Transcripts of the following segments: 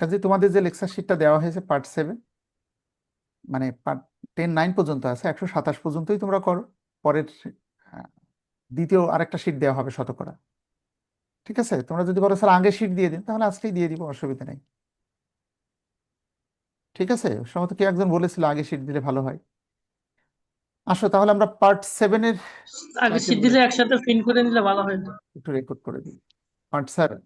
কাজে তোমাদের যে লেকচার শিটটা দেওয়া হয়েছে পার্ট সেভেন মানে পার্ট টেন নাইন পর্যন্ত আছে একশো সাতাশ পর্যন্তই তোমরা করো। পরের দ্বিতীয় আরেকটা শিট দেওয়া হবে শতকরা। ঠিক আছে? তোমরা যদি বলো স্যার আগে শিট দিয়ে দিন তাহলে আজকেই দিয়ে দিব অসুবিধা নেই। ঠিক আছে? সম্ভবত কেউ একজন বলেছিল আগে শিট দিলে ভালো হয়। আসো তাহলে আমরা পার্ট সেভেনের আগে শীট দিলে একসাথে প্রিন্ট করে নিলে ভালো হয়। একটু রেকর্ড করে দিই। পার্ট সেভেন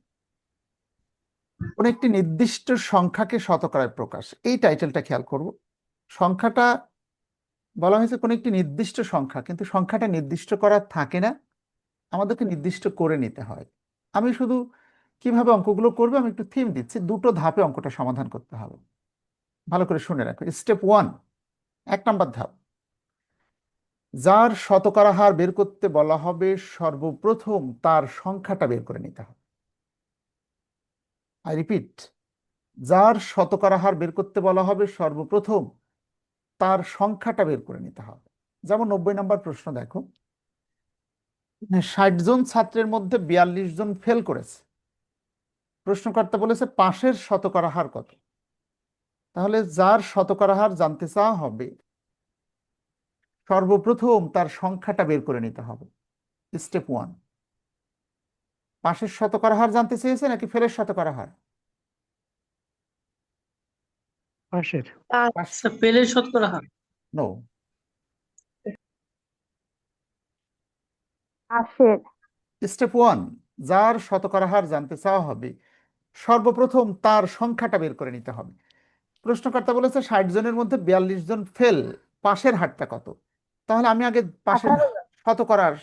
কোন একটি নির্দিষ্ট সংখ্যাকে শতকরায় প্রকাশ। এই টাইটেলটা খেয়াল করব। সংখ্যাটা বলা হয়েছে কোন একটি নির্দিষ্ট সংখ্যা, কিন্তু সংখ্যাটা নির্দিষ্ট করা থাকে না। আমাদেরকে নির্দিষ্ট করে নিতে হয়। আমি শুধু কীভাবে অঙ্কগুলো করব, আমি একটু থিম দিচ্ছি। দুটো ধাপে অঙ্কটা সমাধান করতে হবে। ভালো করে শুনে রাখো। স্টেপ ওয়ান এক নাম্বার ধাপ। যার শতকরা হার বের করতে বলা হবে, সর্বপ্রথম তার সংখ্যাটা বের করে নিতে হবে। আই রিপিট যার শতকরা হার বের করতে বলা হবে সর্বপ্রথম, তার সংখ্যাটা বের করে নিতে হবে। যেমন নব্বই নম্বর প্রশ্ন দেখো। ষাট জন ছাত্রের মধ্যে বিয়াল্লিশ জন ফেল করেছে। প্রশ্নকর্তা বলেছে পাশের শতকরা হার কত? তাহলে যার শতকরা হার জানতে চাওয়া হবে, সর্বপ্রথম তার সংখ্যাটা বের করে নিতে হবে। স্টেপ ওয়ান পাশের শতকরা হার জানতে চেয়েছে নাকি ফেলের শতকরা হার? পাশের। আচ্ছা পেলে শতকরা হার। নো পাশের। স্টেপ ওয়ান যার শতকরা হার জানতে চাওয়া হবে সর্বপ্রথম তার সংখ্যাটা বের করে নিতে হবে। প্রশ্নকর্তা বলেছে ষাট জনের মধ্যে বিয়াল্লিশ জন ফেল পাশের হারটা কত? তাহলে আমি আগে পাশের। শতকরার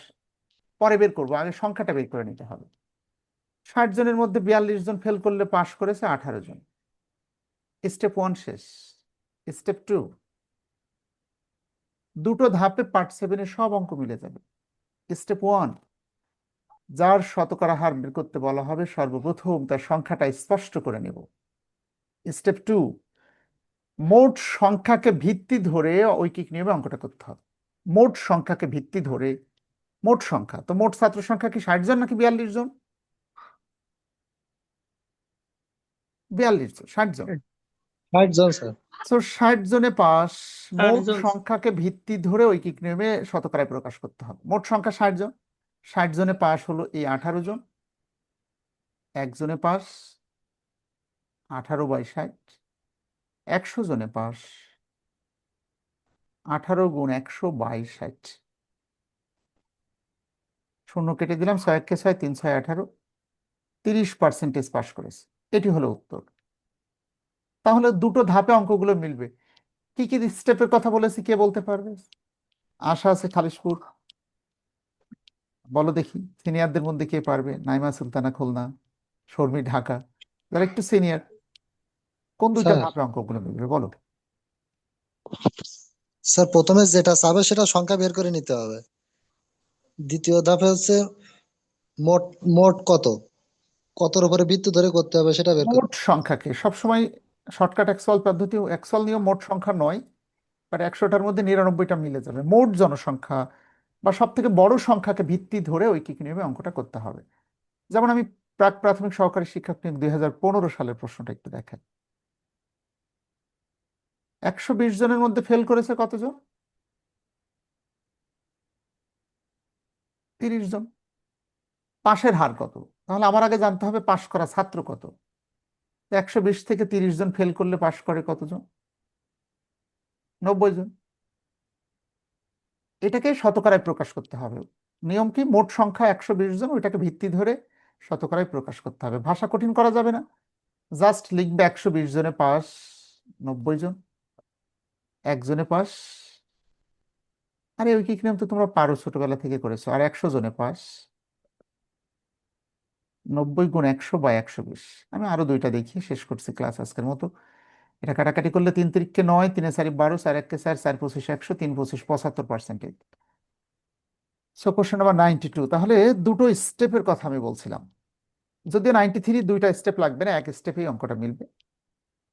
পরে বের করব আগে সংখ্যাটা বের করে নিতে হবে। ষাট জনের মধ্যে বিয়াল্লিশ জন ফেল করলে পাশ করেছে আঠারো জন। স্টেপ ওয়ান শেষ। স্টেপ টু দুটো ধাপে পার্ট সেভেনে সব অঙ্ক মিলে যাবে। স্টেপ ওয়ান যার শতকরা হার বের করতে বলা হবে সর্বপ্রথম, তার সংখ্যাটা স্পষ্ট করে নেব। স্টেপ টু মোট সংখ্যাকে ভিত্তি ধরে ঐকিক নিয়মে অঙ্কটা করতে হবে। মোট সংখ্যাকে ভিত্তি ধরে, মোট সংখ্যা। তো মোট ছাত্র সংখ্যা কি ষাট জন নাকি বিয়াল্লিশ জন? বিয়াল্লিশ জন ষাট জন। ষাট জন স্যার। তো ষাট জনে পাস। ষাট মোট জন। সংখ্যাকে ভিত্তি ধরে ঐকিক নিয়মে শতকরায় প্রকাশ করতে হবে। মোট সংখ্যা ষাট জন। ষাট জনে পাস হলো এই আঠারো জন। একজনে পাস আঠারো বাই ষাট। একশো জনে পাস আঠারো গুণ একশো বাই ষাট। শূন্য কেটে দিলাম ছয় একে ছয় তিন ছয় আঠারো। তিরিশ পার্সেন্টেজ পাস করেছে। এটি হলো উত্তর। তাহলে দুটো ধাপে অঙ্কগুলো মিলবে। কি কি স্টেপের কথা বলেছি কে বলতে পারবে? আশা আছে খালিশপুর। বলো দেখি সিনিয়রদের মধ্যে কে পারবে? নাইমা সুলতানা খুলনা শর্মী ঢাকা। যারা একটু সিনিয়র কোন দুইটা। ধাপে অঙ্কগুলো মিলবে বলো। স্যার প্রথমে যেটা চাবে সেটা সংখ্যা বের করে নিতে হবে। দ্বিতীয় ধাপে হচ্ছে মোট মোট কত? কতর উপরে ভিত্তি ধরে করতে হবে সেটা বের করতে মোট সংখ্যাকে। সবসময় শর্টকাট এক্সল পদ্ধতি এক্সল নিয়েও মোট সংখ্যা নয় বাট একশোটার মধ্যে নিরানব্বইটা মিলে যাবে। মোট জনসংখ্যা বা সব থেকে বড় সংখ্যাকে ভিত্তি ধরে ওই ঐকিক নিয়মে অঙ্কটা করতে হবে। যেমন আমি প্রাক প্রাথমিক সহকারী শিক্ষক নিয়োগ দুই হাজার পনেরো সালের প্রশ্নটা একটু দেখেন। একশো বিশ জনের মধ্যে ফেল করেছে কতজন? তিরিশ জন। পাশের হার কত? তাহলে আমার আগে জানতে হবে পাশ করা ছাত্র কত। একশো বিশ থেকে তিরিশ জন ফেল করলে পাশ করে কতজন? নব্বই জন। এটাকে শতকরায় প্রকাশ করতে হবে। নিয়ম কি? মোট সংখ্যা একশো বিশ জন, ওইটাকে ভিত্তি ধরে শতকরায় প্রকাশ করতে হবে। ভাষা কঠিন করা যাবে না। জাস্ট লিখবে একশো বিশ জনে পাস নব্বই জন। একজনে পাস আরে ঐকিক নিয়ম তো তোমরা পারো ছোটবেলা থেকে করেছ। আর একশো জনে পাস নব্বই গুণ একশো বা একশো বিশ। আমি আরও দুইটা দেখি শেষ করছি ক্লাস আজকের মতো। এটা কাটাকাটি করলে তিন তিরিখকে নয়, তিনে চারি বারো, চার এককে চার চার পঁচিশ একশো, তিন পঁচিশ পঁচাত্তর percentage so question number ninety two তাহলে দুটো স্টেপের কথা আমি বলছিলাম। যদিও নাইনটি থ্রি দুইটা স্টেপ লাগবে না, এক স্টেপেই অঙ্কটা মিলবে।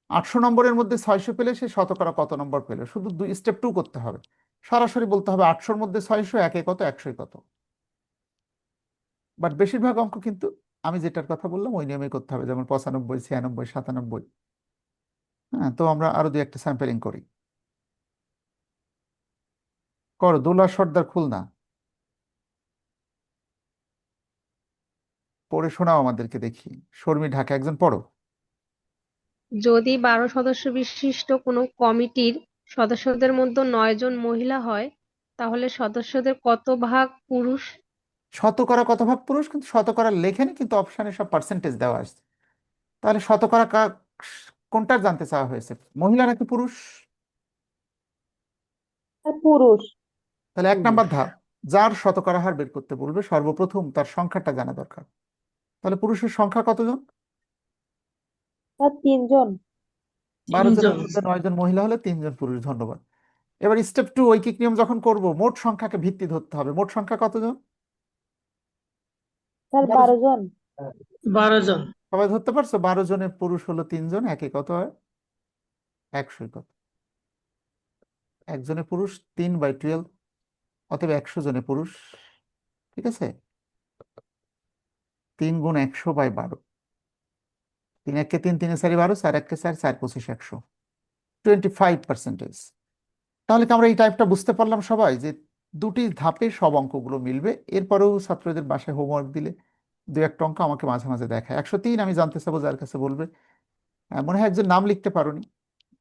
আটশো নম্বরের মধ্যে ছয়শো পেলে সে শতকরা কত নম্বর পেলে? শুধু দুই স্টেপ টু করতে হবে। সরাসরি বলতে হবে আটশোর মধ্যে ছয়শো, একে কত, একশোই কত। বাট বেশিরভাগ অঙ্ক কিন্তু আমি যেটার কথা বললাম, ওই নিয়মে করতে হবে। যেমন পঁচানব্বই, ছিয়ানব্বই, সাতানব্বই। হ্যাঁ তো আমরা আরও দুই একটা স্যাম্পলিং করি। করো, দোলা সর্দার খুলনা। পড়ে শোনাও আমাদেরকে দেখি। শর্মী ঢাকা, একজন পড়ো। যদি বারো সদস্য বিশিষ্ট কোনো কমিটির সদস্যদের মধ্যে নয় জন মহিলা হয়, তাহলে সদস্যদের কত ভাগ পুরুষ? শতকরা কত ভাগ পুরুষ কিন্তু শতকরা লেখেনি কিন্তু অপশানে সব পার্সেন্টেজ দেওয়া আছে। তাহলে শতকরা কা- কোনটার জানতে চাওয়া হয়েছে? মহিলা নাকি পুরুষ? পুরুষ। তাহলে এক নাম্বার ধাপ যার শতকরা হার বের করতে বলবে সর্বপ্রথম তার সংখ্যাটা জানা দরকার। তাহলে পুরুষের সংখ্যা কতজন? আর তিনজন। বারো জনের তিনজন। মধ্যে নয় জন মহিলা হলে তিনজন পুরুষ ধন্যবাদ। এবার স্টেপ টু ঐকিক নিয়ম যখন করব মোট সংখ্যাকে ভিত্তি ধরতে হবে। মোট সংখ্যা কতজন? স্যার বারো জন। বারো জন। সবাই ধরতে পারছ? বারো জনের পুরুষ হলো তিনজন একে কত হয়? একশোই কত একজনে পুরুষ তিন বাই টুয়েলভ অতএব একশো জনে পুরুষ। ঠিক আছে? তিন গুণ একশো বাই বারো। তিন একে তিন তিনে চারি বারো চার একে চার চার পঁচিশ একশো। টোয়েন্টি ফাইভ পার্সেন্টেজ তাহলে কি আমরা এই টাইপটা বুঝতে পারলাম সবাই? যে দুটি ধাপে সব অঙ্কগুলো মিলবে। এরপরেও ছাত্রদের বাসায় হোমওয়ার্ক দিলে দু একটা অঙ্ক আমাকে মাঝে মাঝে দেখায়। একশো তিন আমি জানতে চাবো যার কাছে বলবে। মনে হয় একজন নাম লিখতে পারোনি।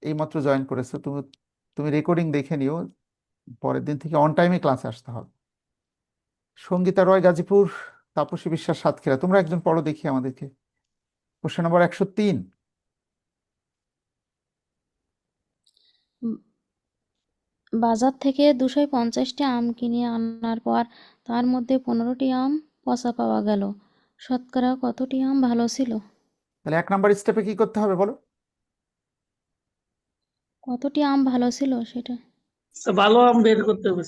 এইমাত্র জয়েন করেছ। তুমি তুমি রেকর্ডিং দেখে নিও। পরের দিন থেকে অন টাইমে ক্লাসে আসতে হবে। সঙ্গীতা রয়, গাজীপুর, তাপসী বিশ্বাস, সাতক্ষীরা। তোমরা একজন পড়ো দেখি আমাদেরকে। কোশ্চেন নম্বর একশো তিন। বাজার থেকে দুশো পঞ্চাশটি আম কিনে আনার পর তার মধ্যে পনেরোটি আম পচা পাওয়া গেল। শতকরা কতটি আম ভালো ছিল? তাহলে এক নাম্বার স্টেপে কি করতে হবে বলো? কতটি আম ভালো ছিল সেটা? ভালো আম বের করতে হবে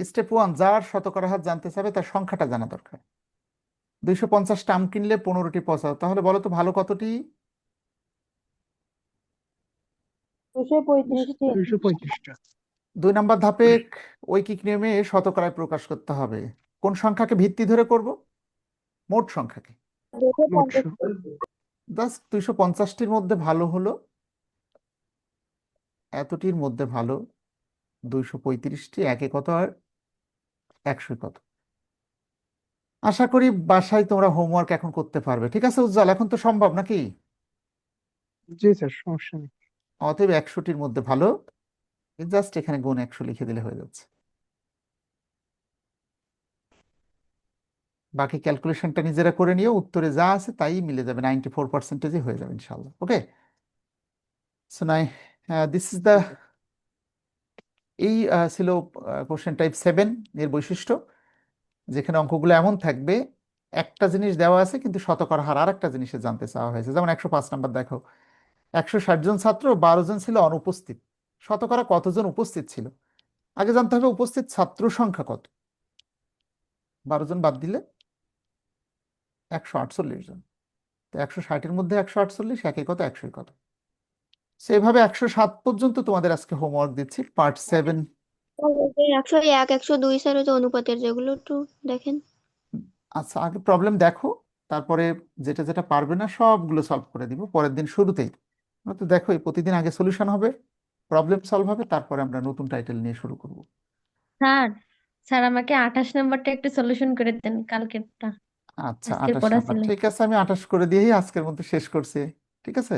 স্টেপ ওয়ান যার শতকরা হার জানতে চাবে তার সংখ্যাটা জানা দরকার। দুইশো পঞ্চাশটা আম কিনলে পনেরোটি পচা। তাহলে বলো তো ভালো কতটি? দুশো পঁয়ত্রিশটা। দুই নম্বর ধাপে ঐকিক নিয়মে শতকরায় প্রকাশ করতে হবে। কোন সংখ্যাকে ভিত্তি ধরে করব? মোট সংখ্যাকে। জাস্ট দুইশো পঞ্চাশটির মধ্যে ভালো হলো। এতটির মধ্যে ভালো। দুইশো পঁয়ত্রিশটি একে কত আর? একশো কত। আশা করি বাসায় তোমরা হোমওয়ার্ক এখন করতে পারবে। ঠিক আছে উজ্জ্বল এখন তো সম্ভব নাকি? জি স্যার সমস্যা নেই। অতএব একশোটির মধ্যে ভালো। জাস্ট এখানে গুণ একশো লিখে দিলে হয়ে যাচ্ছে। বাকি ক্যালকুলেশনটা নিজেরা করে নিয়ে উত্তরে যা আছে তাই মিলে যাবে নাইনটি ফোর পার্সেন্টেজই হয়ে যাবে ইনশাল্লাহ ওকে সো নাই দিস ইজ দ্য এই আহ, ছিল কোশ্চেন টাইপ সেভেন এর বৈশিষ্ট্য যেখানে অঙ্কগুলো এমন থাকবে একটা জিনিস দেওয়া আছে কিন্তু শতকরা হার আর একটা জিনিসে জানতে চাওয়া হয়েছে যেমন একশো পাঁচ নাম্বার দেখো একশো ষাট জন ছাত্র বারো জন ছিল অনুপস্থিত। শতকরা কতজন উপস্থিত ছিল? আগে জানতে হবে উপস্থিত ছাত্র সংখ্যা কত। বারো জন বাদ দিলে একশো আটচল্লিশ জন। তো একশো ষাটের মধ্যে একশো আটচল্লিশ একে কত? একশোই কত? সেভাবে একশো সাত পর্যন্ত তোমাদের আজকে হোমওয়ার্ক দিচ্ছি। পার্ট সেভেন একশো এক একশো দুই স্যার যে অনুপাতের যেগুলো একটু দেখেন। আচ্ছা আগে প্রবলেম দেখো তারপরে যেটা যেটা পারবে না সবগুলো সলভ করে দিব। পরের দিন শুরুতেই। তো দেখো প্রতিদিন আগে সলিউশন হবে। প্রবলেম সলভ হবে তারপরে আমরা নতুন টাইটেল নিয়ে শুরু করব। স্যার স্যার আমাকে আঠাশ নাম্বারটা একটু সলিউশন করে দেন কালকেরটা। আচ্ছা আজকের আঠাশ পড়া নাম্বার। ছিল। ঠিক আছে আমি আঠাশ করে দিয়েই আজকের মধ্যে শেষ করছি। ঠিক আছে?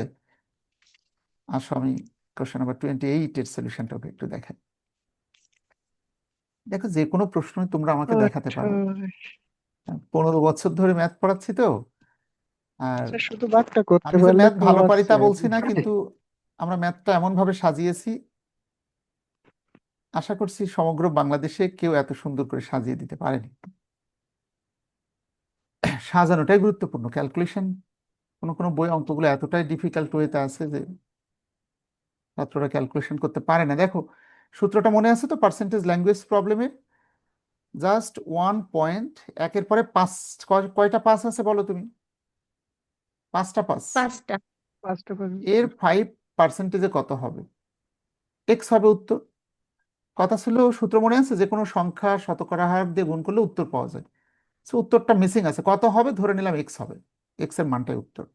আসো আমি কোশ্চেন নাম্বার টোয়েন্টি এইট এর সলিউশনটাকে একটু দেখাই। দেখো যে কোনো প্রশ্নই তোমরা আমাকে দেখাতে পারো। পনেরো বছর ধরে ম্যাথ পড়াচ্ছি তো আর শুধু বারটা করতে আমি যে পারলে ম্যাথ তো ভালো পারি তা আছে। বলছি না কিন্তু আমরা ম্যাথটা এমন ভাবে সাজিয়েছি। আশা করছি সমগ্র বাংলাদেশে কেউ এত সুন্দর করে সাজিয়ে দিতে পারেনি। সাজানোটাই গুরুত্বপূর্ণ। ক্যালকুলেশন কোনো কোনো বই অঙ্কগুলো এতটাই ডিফিকাল্ট ওয়েতে আছে যে ছাত্ররা ক্যালকুলেশন করতে পারে না। দেখো সূত্রটা মনে আছে তো? পার্সেন্টেজ ল্যাঙ্গুয়েজ প্রবলেমে জাস্ট ওয়ান পয়েন্ট একের পরে পাঁচ কয়- কয়টা পাস আছে বলো তুমি? পাঁচটা পাস পাঁচটা। পাঁচটা এর ফাইভ পার্সেন্টেজে কত হবে? এক্স হবে উত্তর। কথা ছিল সূত্র মনে আছে? যে কোনো সংখ্যা শতকরা হার দিয়ে গুণ করলে উত্তর পাওয়া যায়। সো উত্তরটা মিসিং আছে। কত হবে? ধরে নিলাম এক্স হবে। এক্সের মানটাই উত্তর।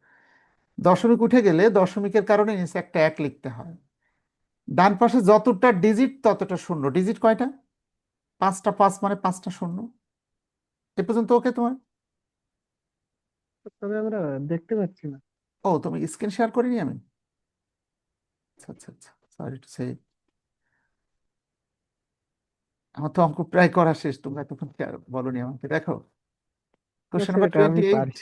দশমিক উঠে গেলে দশমিকের কারণে নিচে একটা এক লিখতে হয়। ডান পাশে যতটা ডিজিট ততটা শূন্য। ডিজিট কয়টা? পাঁচটা পাঁচ মানে পাঁচটা শূন্য। এ পর্যন্ত ওকে তোমার? তবে আমরা দেখতে পাচ্ছি না। ও তুমি স্ক্রিন শেয়ার করিনি আমি? আচ্ছা আচ্ছা সরি টু সে আমার তো অঙ্ক প্রায় করা শেষ তোমরা এতক্ষণ বলনি আমাকে? দেখো কোশ্চেন নাম্বার টোয়েন্টি এইট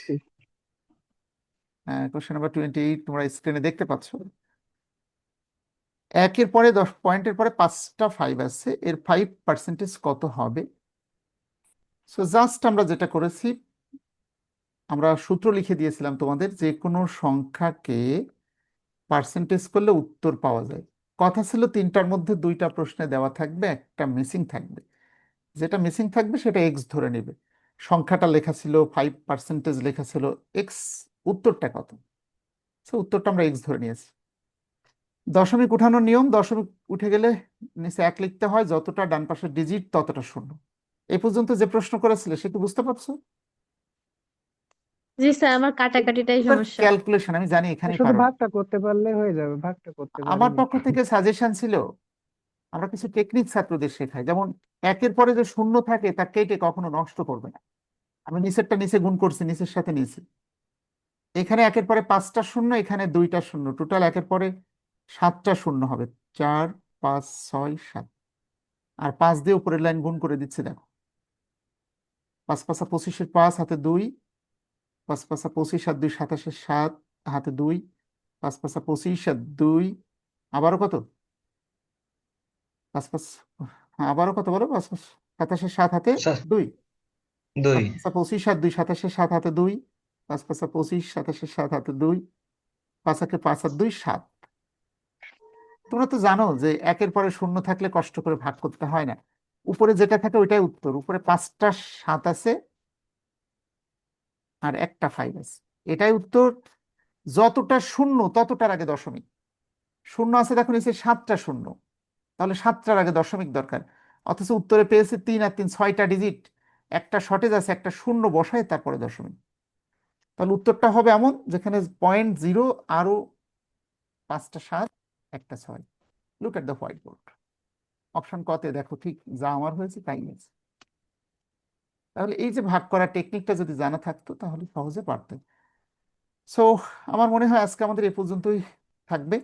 হ্যাঁ কোশ্চেন নাম্বার টোয়েন্টি এইট তোমরা স্ক্রিনে দেখতে পাচ্ছ। একের পরে দশ পয়েন্টের পরে পাঁচটা ফাইভ আছে এর ফাইভ পার্সেন্টেজ কত হবে? সো জাস্ট আমরা যেটা করেছি আমরা সূত্র লিখে দিয়েছিলাম তোমাদের যে কোনো সংখ্যাকে পার্সেন্টেজ করলে উত্তর পাওয়া যায়। কথা ছিল তিনটার মধ্যে দুইটা প্রশ্নে দেওয়া থাকবে, একটা মিসিং থাকবে। যেটা মিসিং থাকবে সেটা এক্স ধরে নেবে। সংখ্যাটা লেখা ছিল ফাইভ পার্সেন্টেজ লেখা ছিল এক্স উত্তরটা কত? সো উত্তরটা আমরা এক্স ধরে নিয়েছি। দশমিক উঠানোর নিয়ম, দশমিক উঠে গেলে নিচে এক লিখতে হয়, যতটা ডান পাশের ডিজিট ততটা শূন্য। এ পর্যন্ত যে প্রশ্ন করেছিলে সে কি বুঝতে পারছ? জি স্যার আমার কাটাকাটিটাই সমস্যা। ক্যালকুলেশন আমি জানি এখানেই শুধু ভাগটা করতে পারলে হয়ে যাবে ভাগটা করতে আমার পারিনি পক্ষ থেকে সাজেশন ছিল আমরা কিছু টেকনিক ছাত্রদের শেখাই। যেমন একের পরে যে শূন্য থাকে তা কেটে কখনো নষ্ট করবে না। আমি নিচেরটা নিচে গুণ করছি নিচের সাথে নিচে। এখানে একের পরে পাঁচটা শূন্য এখানে দুইটা শূন্য। টোটাল একের পরে সাতটা শূন্য হবে। চার পাঁচ ছয় সাত। আর পাঁচ দিয়ে উপরের লাইন গুণ করে দিচ্ছে দেখো। পাঁচ পাঁচা পঁচিশের পাঁচ হাতে দুই। পাঁচ পাঁচা পঁচিশ আর দুই সাতাশের সাত হাতে দুই পাঁচ পাঁচা পঁচিশ আর দুই আবারও কত? পাঁচ পাঁচ আবারও কত বলো? পাঁচ পাঁচ সাতাশের সাত হাতে দুই। দুই। পাঁচ পাঁচা পঁচিশ আর দুই সাতাশের সাত হাতে দুই পাঁচ পাঁচা পঁচিশ সাতাশের সাত হাতে দুই পাঁচ একে পাঁচ আর দুই সাত। তোমরা তো জানো যে একের পরে শূন্য থাকলে কষ্ট করে ভাগ করতে হয় না। উপরে যেটা থাকে ওইটাই উত্তর। উপরে পাঁচটা সাত আছে আর একটা ফাইভ আছে। এটাই উত্তর, যতটা শূন্য ততটার আগে দশমিক। শূন্য আছে দেখো নিচে সাতটা শূন্য। তাহলে সাতটার আগে দশমিক দরকার। অথচ উত্তরে পেয়েছে তিন আর তিন, ছয়টা ডিজিট একটা শর্টেজ আছে, একটা শূন্য বসায় তারপরে দশমিক। তাহলে উত্তরটা হবে এমন, যেখানে পয়েন্ট জিরো আরও পাঁচটা সাত, একটা ছয়। Look at the whiteboard option কতে দেখো, ঠিক যা আমার হয়েছে তাই হয়েছে। তাহলে এই যে ভাগ করা টেকনিকটা যদি জানা থাকতো, তাহলে সহজে পারতেন। সো আমার মনে হয় আজকে আমাদের এ পর্যন্তই থাকবে।